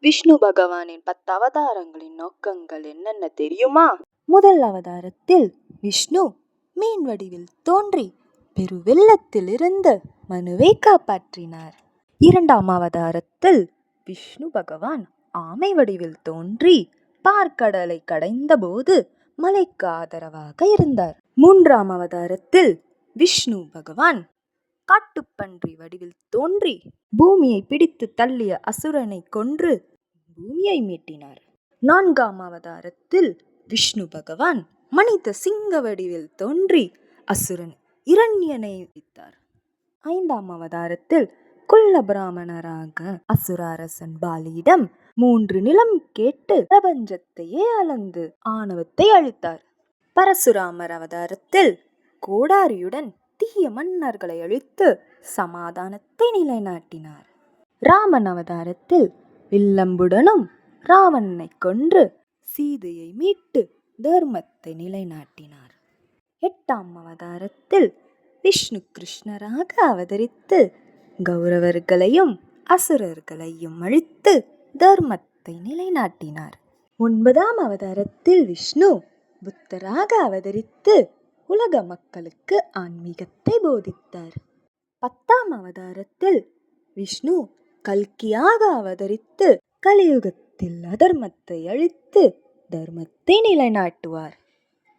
விஷ்ணு பகவானின் பத்து அவதாரங்களின் நோக்கங்கள் என்னென்ன தெரியுமா? முதல் அவதாரத்தில் விஷ்ணு மீன் வடிவில் தோன்றி பெருவெள்ளத்திலிருந்து மனுவை காப்பாற்றினார். இரண்டாம் அவதாரத்தில் விஷ்ணு பகவான் ஆமை வடிவில் தோன்றி பார்க்கடலை கடைந்தபோது மலைக்கு ஆதரவாக இருந்தார். மூன்றாம் அவதாரத்தில் விஷ்ணு பகவான் காட்டுப்பன்றி வடிவில் தோன்றி பூமியை பிடித்து தள்ளிய அசுரனை கொன்று பூமியை மீட்டினார். நான்காம் அவதாரத்தில் விஷ்ணு பகவான் மனித சிங்க வடிவில் தோன்றி அசுரன் இரண்யனை வைத்தார் ஐந்தாம் அவதாரத்தில் குள்ள பிராமணராக அசுர அரசன் பாலியிடம் மூன்று நிலம் கேட்டு பிரபஞ்சத்தையே அளந்து ஆணவத்தை அழித்தார். பரசுராமர் அவதாரத்தில் கோடாரியுடன் தீய மன்னர்களை அழித்து சமாதானத்தை நிலைநாட்டினார். ராமன் அவதாரத்தில் வில்லம்புடனும் ராவணனை கொன்று சீதையை மீட்டு தர்மத்தை நிலைநாட்டினார். எட்டாம் அவதாரத்தில் விஷ்ணு கிருஷ்ணராக அவதரித்து கௌரவர்களையும் அசுரர்களையும் அழித்து தர்மத்தை நிலைநாட்டினார். ஒன்பதாம் அவதாரத்தில் விஷ்ணு புத்தராக அவதரித்து உலக மக்களுக்கு ஆன்மீகத்தை போதித்தார். பத்தாம் அவதாரத்தில் விஷ்ணு கல்கியாக அவதரித்து கலியுகத்தில் அதர்மத்தை அழித்து தர்மத்தை நிலைநாட்டுவார்.